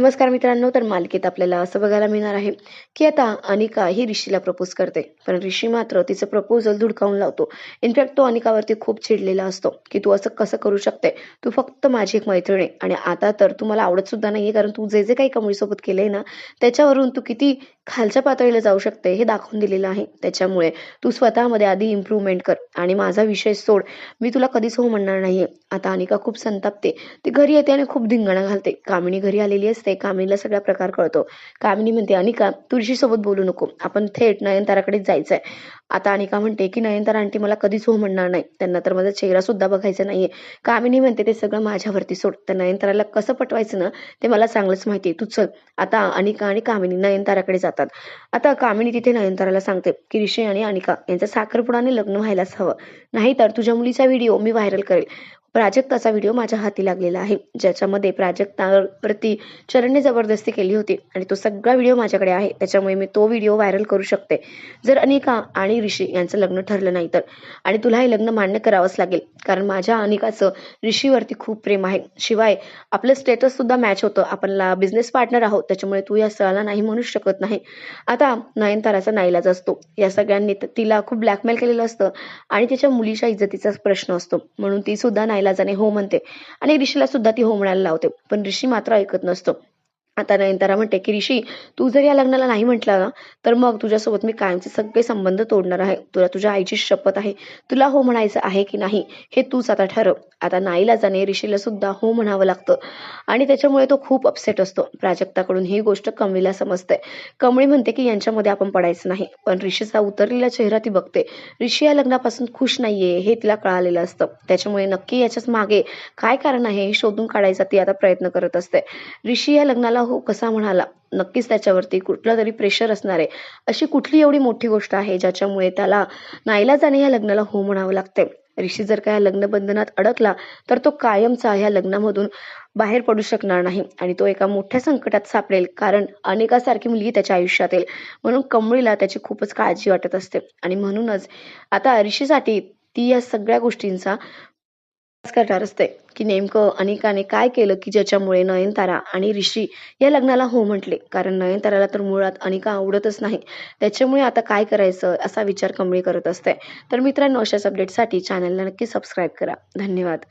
नमस्कार मित्रांनो तर मालिकेत आपल्याला असं बघायला मिळणार आहे की आता अनिका ही ऋषीला प्रपोज करते. पण ऋषी मात्र तिचं प्रपोजल धुडकावून लावतो. इनफॅक्ट तो अनिकावरती खूप चिडलेला असतो की तू असं कसं करू शकते? तू फक्त माझी एक मैत्रीण आहे आणि आता तर तू मला आवडत सुद्धा नाहीये कारण तू जे जे काही कमळीसोबत केलंय ना त्याच्यावरून तू किती खालच्या पातळीला जाऊ शकते हे दाखवून दिलेलं आहे. त्याच्यामुळे तू स्वतःमध्ये आधी इम्प्रूव्हमेंट कर आणि माझा विषय सोड. मी तुला कधीच हो म्हणणार नाहीये. आता अनिका खूप संतापते. ती घरी येते आणि खूप धिंगाणा घालते. कामिणी घरी आलेली असते. कामिनीला सगळा प्रकार कळतो. कामिनी म्हणते अनिका तू सोबत बोलू नको. आपण थेट नयनताराकडेच जायचंय. आता अनिका म्हणते की नयनतारा आंटी मला कधीच हो म्हणणार नाही. त्यांना तर माझा चेहरा सुद्धा बघायचा नाहीये. कामिनी म्हणते ते सगळं माझ्यावरती सोड. तर नयनताराला कसं पटवायचं ना ते मला चांगलंच माहितीये. तू चल. आता अनिका आणि कामिनी नयनताराकडे जातात. आता कामिनी तिथे नयनताराला सांगते की ऋषी आणि अनिका यांचं साखरपुडाने लग्न व्हायलाच हवं. नाहीतर तुझ्या मुलीचा व्हिडिओ मी व्हायरल करेल. प्राजक्ताचा व्हिडिओ माझ्या हाती लागलेला आहे. ज्याच्यामध्ये प्राजक्तावरती चरणने जबरदस्ती केली होती आणि तो सगळा व्हिडिओ माझ्याकडे आहे. त्याच्यामुळे मी तो व्हिडिओ व्हायरल करू शकते. जर अनिका आणि ऋषी यांचं लग्न ठरलं नाही तर. आणि तुला हे लग्न मान्य करावंच लागेल. कारण माझ्या अनिकाचं ऋषीवरती खूप प्रेम आहे. शिवाय आपलं स्टेटस सुद्धा मॅच होतं. आपल्याला बिझनेस पार्टनर आहोत. त्याच्यामुळे तू या स्थळाला नाही म्हणू शकत नाही. आता नयनताराचा नाईलाज असतो. या सगळ्यांनी तिला खूप ब्लॅकमेल केलेलं असतं. आणि तिच्या मुलीच्या इज्जतीचा प्रश्न असतो. म्हणून ती सुद्धा नाईलाजाने हो म्हणते. आणि ऋषीला सुद्धा ती हो म्हणायला लावते. पण ऋषी मात्र ऐकत नसतो. आता नयनतारा म्हणते की ऋषी तू जर या लग्नाला नाही म्हटला ना तर मग तुझ्यासोबत मी कायमचे सगळे संबंध तोडणार आहे. तुला तुझ्या आईची शपथ आहे. तुला हो म्हणायचं आहे की नाही हे तूच आता ठरव. आता नाईला जाणे ऋषीला सुद्धा हो म्हणावं लागतं. आणि त्याच्यामुळे तो खूप अपसेट असतो. प्राजक्ताकडून ही गोष्ट कमळीला समजते. कमळी म्हणते की यांच्यामध्ये आपण पडायचं नाही. पण ऋषीचा उतरलेला चेहरा ती बघते. ऋषी या लग्नापासून खुश नाहीये हे तिला कळालेलं असतं. त्याच्यामुळे नक्की याच्याच मागे काय कारण आहे हे शोधून काढायचा ती आता प्रयत्न करत असते. ऋषी या लग्नाला हो हो कसा म्हणाला? नक्कीच त्याच्यावरती कुठलं तरी प्रेशर असणार आहे. अशी कुठली एवढी मोठी गोष्ट आहे ज्याच्यामुळे त्याला नाईलाजाने या लग्नाला हो म्हणावं लागते ऋषी जर का या लग्नबंधनात अडकला तर तो कायमचा ह्या लग्नामधून बाहेर पडू शकणार नाही आणि तो एका मोठ्या संकटात सापडेल कारण अनेकासारखी मुलगी त्याच्या आयुष्यात येईल. म्हणून कमळीला त्याची खूपच काळजी वाटत असते. आणि म्हणूनच आता ऋषीसाठी ती या सगळ्या गोष्टींचा करणार असते की नेमकं अनिकाने काय केलं की ज्याच्यामुळे नयनतारा आणि ऋषी या लग्नाला हो म्हटले? कारण नयनताराला तर मुळात अनिका आवडतच नाही. त्याच्यामुळे आता काय करायचं असा विचार कमळी करत असते. तर मित्रांनो अशाच अपडेटसाठी चॅनलला नक्की सबस्क्राईब करा. धन्यवाद.